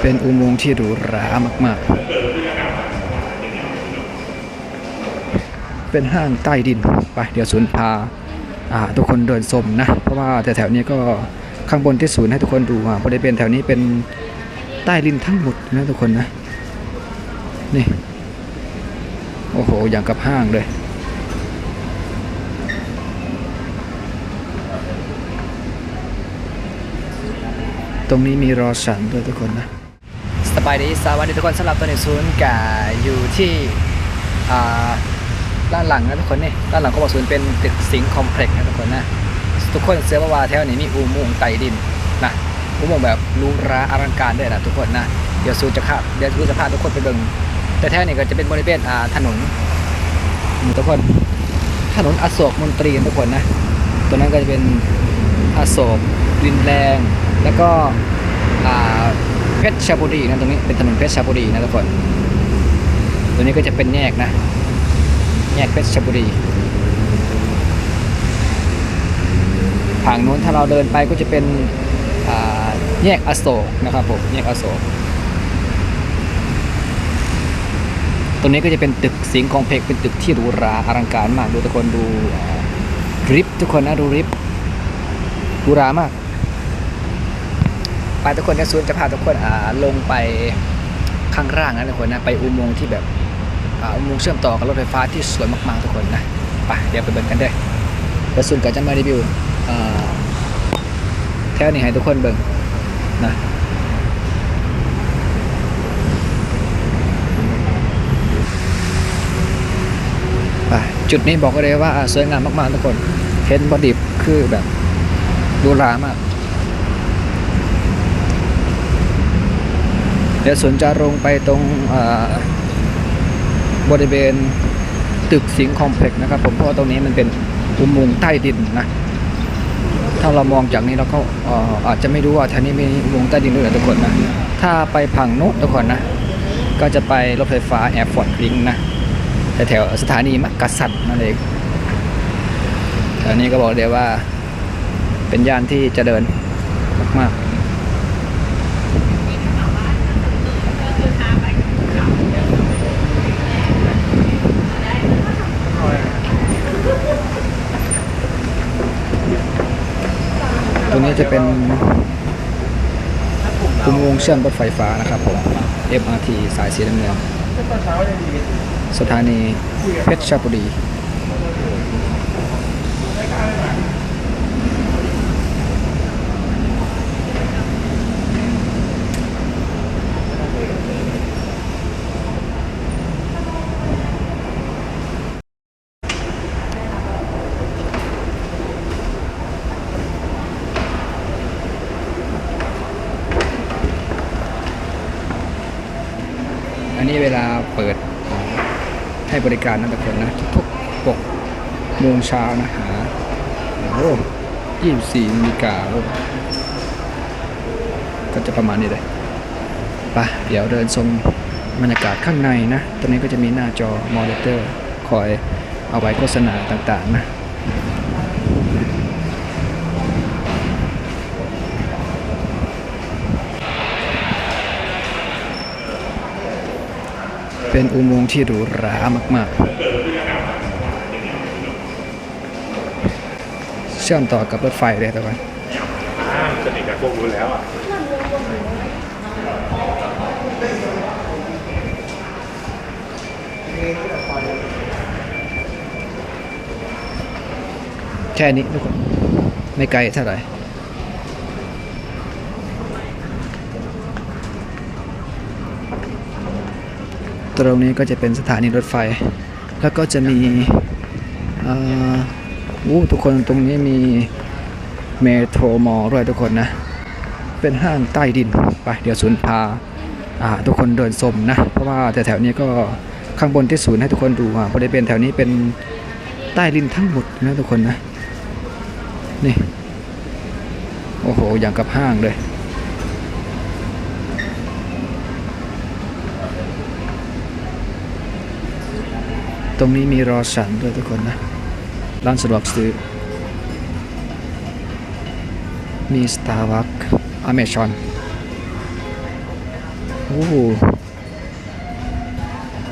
เป็นอุโมงค์ที่หรูหรามากๆ เป็นห้างใต้ดินไปเดี๋ยวศูนย์พาอ่าทุกคนเดินชมนะ เพราะว่าแถวๆนี้ก็ข้างบนที่ศูนย์ให้ทุกคนดูอ่าบริเวณแถวนี้เป็นใต้ดินทั้งหมดนะทุกคนนะนี่โอ้โหอย่างกับห้างเลยตรงนี้มีรอสันด้วยทุกคนนะ บายดีสวัสดีทุกคนสำหรับตัวในศูนย์กาอยู่ที่ด้านหลังนะทุกคนนี่ด้านหลังของศูนย์เป็นตึกสิงคอมเพล็กซ์นะทุกคนนะทุกคนเสือว่าวาแถวนี้มีอุโมงค์ใต้ดินนะอุโมงค์แบบหรูหราอลังการด้วยนะทุกคนนะเดี๋ยวศูนย์จะพาเดี๋ยวศูนย์จะพาทุกคนไปเบิ่งแต่แถวนี้ก็จะเป็นบริเวณถนนนะทุกคนถนนอโศกมนตรีนะทุกคนนะตัวนั้นก็จะเป็นอโศกดินแรงแล้วก็ เพชรชบุรีนะตรงนี้เป็นถนนเพชรชบุรีนะทุกคนตัวนี้ก็จะเป็นแยกนะ แยกเพชรชบุรีทางนู้นถ้าเราเดินไปก็จะเป็นแยกอโศกนะครับผมแยกอโศกตรงนี้ก็จะเป็นตึกสิงห์คอมเพกเป็นตึกที่หรูหราอลังการมากดูทุกคนดูริฟทุกคนนะดูริฟหรูหรามาก ไปทุกคนจะซูนจะพาทุกคนอ่าลงไปข้างล่างนะทุกคนนะไปอุโมงค์ที่แบบอ่าอุโมงค์เชื่อมต่อกับรถไฟฟ้าที่สวยมากๆทุกคนนะไปเดี๋ยวไปเบิ่งกันเด้อเดี๋ยวซูนก็จะมารีวิวอ่าแถวนี้ให้ทุกคนเบิ่งนะไปจุดนี้บอกเลยว่าสวยงามมากๆทุกคนเห็นบอดิบคือแบบหรูรามาก เดี๋ยวสวนจะลงไปตรงบริเวณตึกสิงคอมเพล็กซ์นะครับผมเพราะว่าตรงนี้มันเป็นอุโมงค์ใต้ดินนะ ถ้าเรามองจากนี้เราก็อาจจะไม่รู้ว่าแถวนี้มีอุโมงค์ใต้ดินด้วยเหรอทุกคนนะ ถ้าไปผังโน้ทุกคนนะ ก็จะไปรถไฟฟ้าแอร์ฟอร์ดลิงนะแถวสถานีมักกะสันนั่นเองแถวนี้ก็บอกเลยว่าเป็นย่านที่เจะเดินมากๆ นี้จะเป็นอุโมงค์เชื่อมรถไฟฟ้านะครับผม MRT สายสีน้ำเงินสถานีเพชรชบุรี อันนี้เวลาเปิดให้ บริการนะทุกคนนะทุกๆ6โมงเช้านะหาโอ้ยี่สิบสี่นาฬิกาโก็จะประมาณนี้เลยไปะเดี๋ยวเดินชมบรรยากาศข้างในนะ ตรงนี้ก็จะมีหน้าจอมอนิเตอร์คอยเอาไว้โฆษณาต่างๆนะ เป็นอุโมงค์ที่หรูหรามาก ๆ เชื่อมต่อกับรถไฟเลยทุกคนอ่าสนิทกับพวกรู้แล้วอะแค่นี้ทุกคน ไม่ไกลเท่าไหร่ ตรงนี้ก็จะเป็นสถานีรถไฟ แล้วก็จะมีอู้ทุกคนตรงนี้มีเมโทรมอลด้วยทุกคนนะ เป็นห้างใต้ดินไปเดี๋ยวศูนย์พาอ่าทุกคนเดินชมนะ เพราะว่าแถวๆนี้ก็ข้างบนที่ศูนย์ให้ทุกคนดูอ่าบริเวณแถวนี้เป็นใต้ดินทั้งหมดนะทุกคนนะ นี่ โอ้โห อย่างกับห้างเลย ตรงนี้มีรอสันด้วยทุกคนนะ ร้านสะดวกซื้อ มี Starbucks Amazon โอ้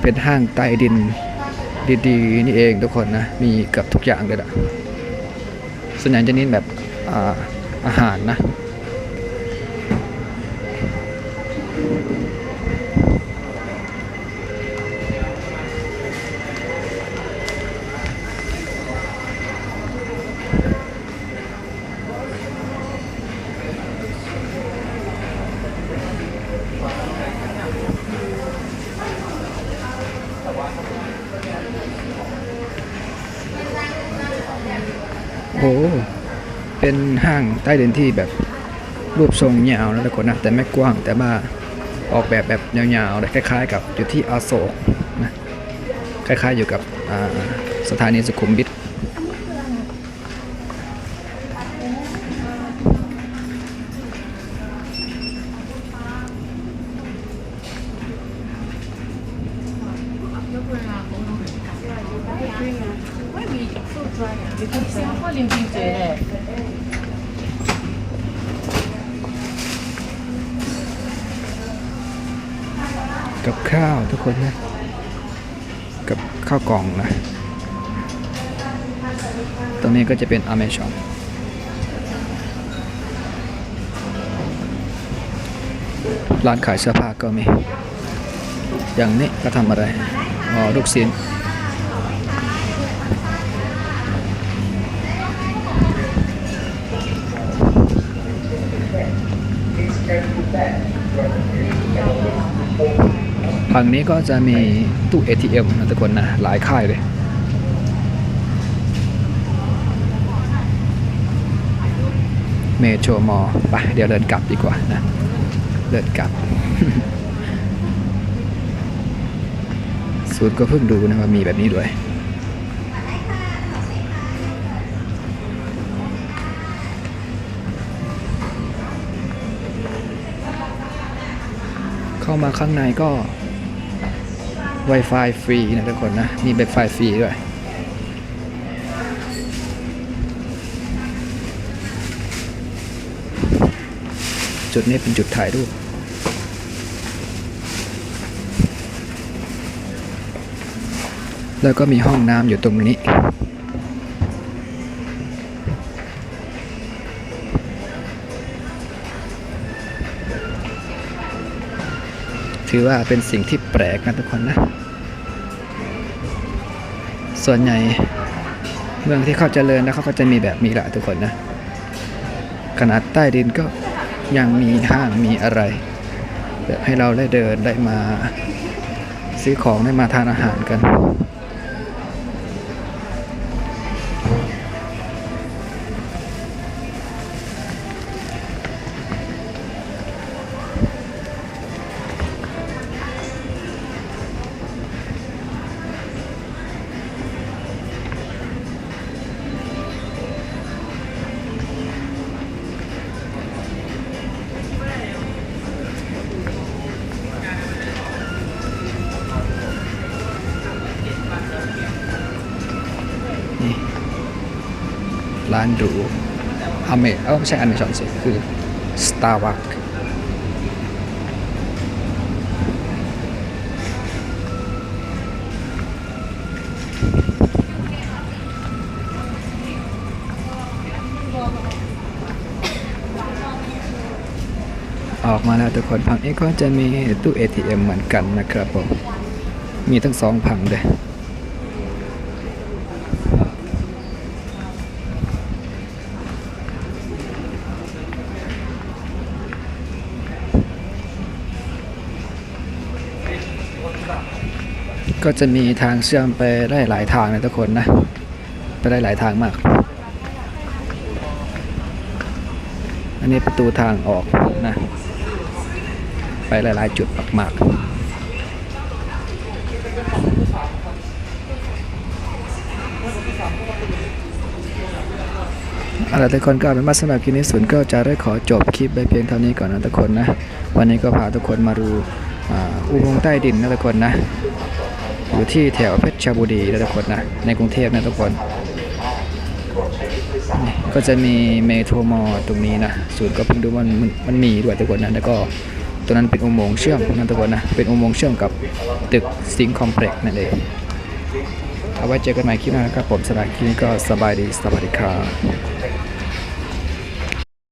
เป็นห้างใต้ดินดีๆ นี่เองทุกคนนะ มีเกับทุกอย่างเลยอะส่วนใหญ่จะเน้นแบบอาอาหารนะางใต้เดินที่แบบรูปทรงยาวนะทุกคนนะแต่ไม่กว้างแต่ว่าออกแบบแบบยาวๆคล้ายๆ กับอยู่ที่อโศกนะคล้ายๆอยู่กับสถานีสุขุมวิทไม่มีสุดใจอ่มีทุเสียงก็ลิงจริเจเลย กับข้าวทุกคนนะ กับข้าวกล่องนะ ตรงนี้ก็จะเป็นอเมซอนร้านขายเสื้อผ้าก็มี อย่างนี้ก็ทำอะไร อ๋อ ลูกศิษย์ ฝั่งนี้ก็จะมีตู้ ATM นะทุกคนนะ หลายค่ายเลยเมโทรมอไปเดี๋ยวเดินกลับดีกว่านะ เดินกลับศูนย์ก็เพิ่งดูนะว่ามีแบบนี้ด้วยเข้ามาข้างในก็ Wi-Fi ฟรีนะทุกคนนะ มี Wi-Fi ฟรีด้วยจุดนี้เป็นจุดถ่ายรูปแล้วก็มีห้องน้ำอยู่ตรงนี้ ถือว่าเป็นสิ่งที่แปลกนะทุกคนนะ ส่วนใหญ่เมืองที่เขาเจริญนะเขาก็จะมีแบบนี้แหละทุกคนนะ ขนาดใต้ดินก็ยังมีห้างมีอะไร แบบให้เราได้เดินได้มา ซื้อของได้มาทานอาหารกัน ร้านหรูอเมเออไม่ใช่อเมซอนสิคือ Starbucks ออกมาแล้วทุกคนฝั่งนี้ก็จะมีตู้ ATM เหมือนกันนะครับผม มีทั้งสองผังเลย ก็จะมีทางเชื่อมไปได้หลายทางนะทุกคนนะ ไปได้หลายทางมาก อันนี้ประตูทางออกนะ ไปหลายๆจุดมากๆเอาล่ะทุกคนก็เป็นมาสำหรับคลิปนี้ศูนก็จะได้ขอจบคลิปไปเพียงเท่านี้ก่อนนะทุกคนนะ วันนี้ก็พาทุกคนมาดูอุโมงค์ใต้ดินนะทุกคนนะ อยู่ที่แถวเพชรชบุรีนะทุกคนนะ ในกรุงเทพนะทุกคน ก็จะมีเมโทรมอตรงนี้นะ ศูนย์ก็เพิ่งดูมันมันมีด้วยทุกคนนะ แล้วก็ตัวนั้นเป็นอุโมงค์เชื่อมนะทุกคนนะ เป็นอุโมงค์เชื่อมกับตึกสิงคอมเพล็กซ์นั่นเองเอาไว้เจอกันใหม่คลิปหน้านะครับผมสำหรับคลิปนี้ก็สบายดีสวัสดีครับ